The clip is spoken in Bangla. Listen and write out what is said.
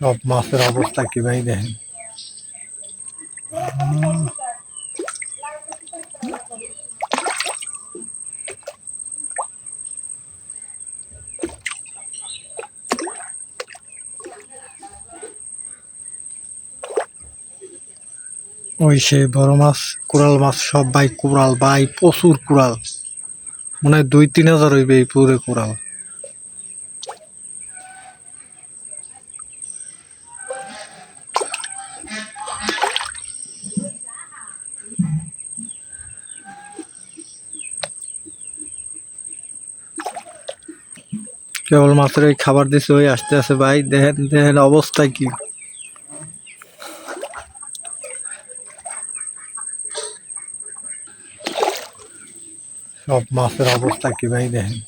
সব মাছের অবস্থা কি ভাই দেখেন? ওই সে বড় মাছ কোরাল মাছ সব ভাই কোরাল ভাই প্রচুর কোরাল মনে হয় দুই তিন হাজার হইবে এই পুরে কোরাল কেবল মাত্র এই খাবার দিছে, ওই আসতে আছে ভাই, দেখেন দেখেন অবস্থা কি। সব মাছের অবস্থা কি, ভাই, দেখেন।